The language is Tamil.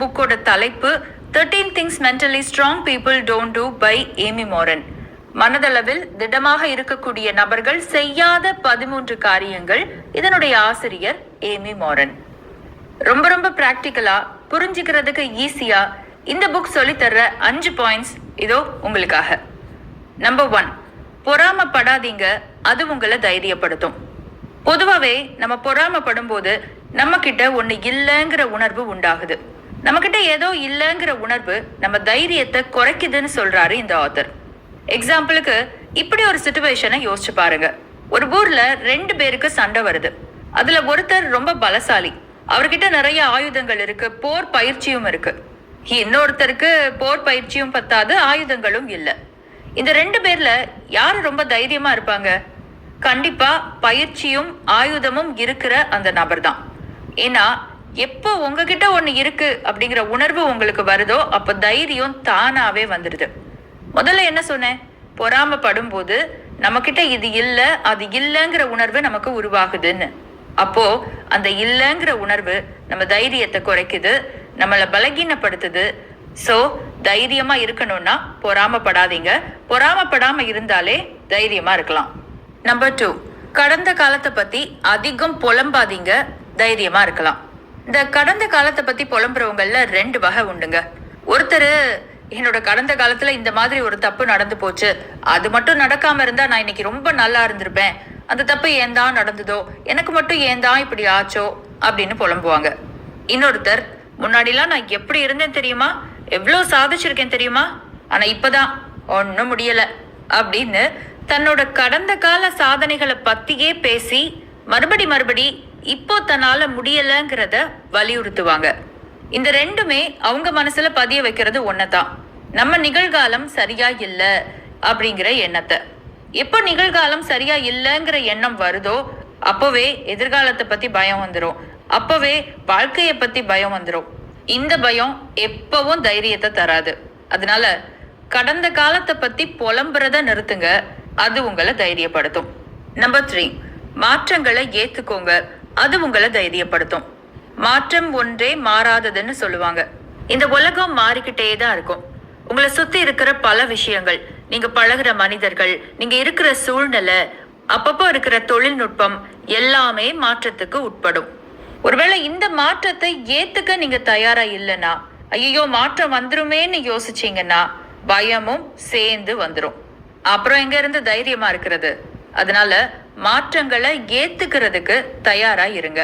புக்கோட தலைப்பு thirteen things mentally strong people don't do by Amy Morin மனதளவில் திடமாக இருக்கக்கூடிய நபர்கள் செய்யாத பதிமூன்று காரியங்கள் இதனுடைய ஆசிரியர் ஏமி மோரன் ரொம்ப ரொம்ப பிராக்டிக்கலா புரிஞ்சுக்கிறதுக்கு ஈஸியா இந்த புக் சொல்லித்தர்ற அஞ்சு பாயிண்ட்ஸ் இதோ உங்களுக்காக. நம்பர் ஒன் பொறாமப்படாதீங்க அது உங்களை தைரியப்படுத்தும். பொதுவாகவே நம்ம பொறாமப்படும் போது நம்ம கிட்ட ஒன்று இல்லைங்கிற உணர்வு உண்டாகுது. நம்மக்கிட்ட ஏதோ இல்லைங்கிற உணர்வு நம்ம தைரியத்தை குறைக்குதுன்னு சொல்றாரு இந்த ஆத்தர் எக்ஸாம்பிளுக்கு இப்படி ஒரு சுச்சுவேஷனை யோசிச்சு பாருங்க. ஒரு ஊர்ல ரெண்டு பேருக்கு சண்டை வருது. அதுல ஒருத்தர் ரொம்ப பலசாலி. அவர்கிட்ட நிறைய ஆயுதங்கள் இருக்கு போர் பயிற்சியும் இருக்கு. இன்னொருத்தருக்கு போர் பயிற்சியும் பத்தாது ஆயுதங்களும் இல்லை. இந்த ரெண்டு பேர்ல யாரு ரொம்ப தைரியமா இருப்பாங்க? கண்டிப்பா பயிற்சியும் ஆயுதமும் இருக்கிற அந்த நபர் தான் ஏன்னா எப்போ உங்ககிட்ட ஒன்று இருக்கு அப்படிங்கிற உணர்வு உங்களுக்கு வருதோ அப்போ தைரியம் தானாவே வந்துடுது முதல்ல என்ன சொன்னேன்? பொறாமப்படும் போது நம்மக்கிட்ட இது இல்லை அது இல்லைங்கிற உணர்வு நமக்கு உருவாகுதுன்னு. அப்போ அந்த இல்லைங்கிற உணர்வு நம்ம தைரியத்தை குறைக்குது நம்மளை பலகீனப்படுத்துது. ஸோ தைரியமா இருக்கணும்னா பொறாமப்படாதீங்க. பொறாமப்படாம இருந்தாலே தைரியமா இருக்கலாம். நம்பர் டூ கடந்த காலத்தை பத்தி அதிகம் புலம்பாதீங்க தைரியமா இருக்கலாம். இந்த கடந்த காலத்தை பத்தி புலம்புறவங்கல்ல ரெண்டு வகை உண்டுங்க. ஒருத்தர் என்னோட கடந்த காலத்துல இந்த மாதிரி ஒரு தப்பு நடந்து போச்சு. அது மட்டும் நடக்காம இருந்தா நான் இன்னைக்கு ரொம்ப நல்லா இருந்திருப்பேன். அந்த தப்பு ஏன் தான் நடந்ததோ எனக்கு மட்டும் ஏன் தான் இப்படி ஆச்சோ அப்படின்னு புலம்புவாங்க. இன்னொருத்தர் முன்னாடிலாம் நான் எப்படி இருந்தேன் தெரியுமா? எவ்வளோ சாதிச்சிருக்கேன் தெரியுமா? ஆனா இப்பதான் ஒன்றும் முடியல. அப்படின்னு தன்னோட கடந்த கால சாதனைகளை பத்தியே பேசி மறுபடி மறுபடி இப்போ தன்னால முடியலங்கிறத வலியுறுத்துவாங்க. இந்த ரெண்டுமே அவங்க மனசுல பதிய வைக்கிறது ஒன்னதான் நம்ம நிகழ்காலம் சரியா இல்ல அப்படிங்கிற எண்ணத்தை. எப்போ நிகழ்காலம் சரியா இல்லைங்கிற எண்ணம் வருதோ அப்போவே எதிர்காலத்தை பத்தி பயம் வந்துடும் அப்போவே வாழ்க்கைய பத்தி பயம் வந்துடும் இந்த பயம் எப்பவும் தைரியத்தை தராது. அதனால கடந்த காலத்தை பத்தி புலம்புறத நிறுத்துங்க. அது உங்களை தைரியப்படுத்தும். நம்பர் த்ரீ மாற்றங்களை ஏத்துக்கோங்க. அது உங்களை தைரியப்படுத்தும். மாற்றம் ஒன்றே மாறாததுன்னு சொல்லுவாங்க. இந்த உலகம் மாறிக்கிட்டே தான் இருக்கும். உங்களை சுத்தி இருக்கிற பல விஷயங்கள் நீங்க பழகுற மனிதர்கள் நீங்க இருக்கிற சூழ்நிலை அப்பப்போ இருக்கிற தொழில்நுட்பம் எல்லாமே மாற்றத்துக்கு உட்படும். ஒருவேளை இந்த மாற்றத்தை ஏத்துக்க நீங்க தயாரா இல்லைன்னா ஐயோ மாற்றம் வந்துருமேன்னு யோசிச்சீங்கன்னா பயமும் சேர்ந்து வந்துடும் அப்புறம் எங்க இருந்து தைரியமா இருக்கிறது? அதனால மாற்றங்களை ஏத்துக்கிறதுக்கு தயாரா இருங்க.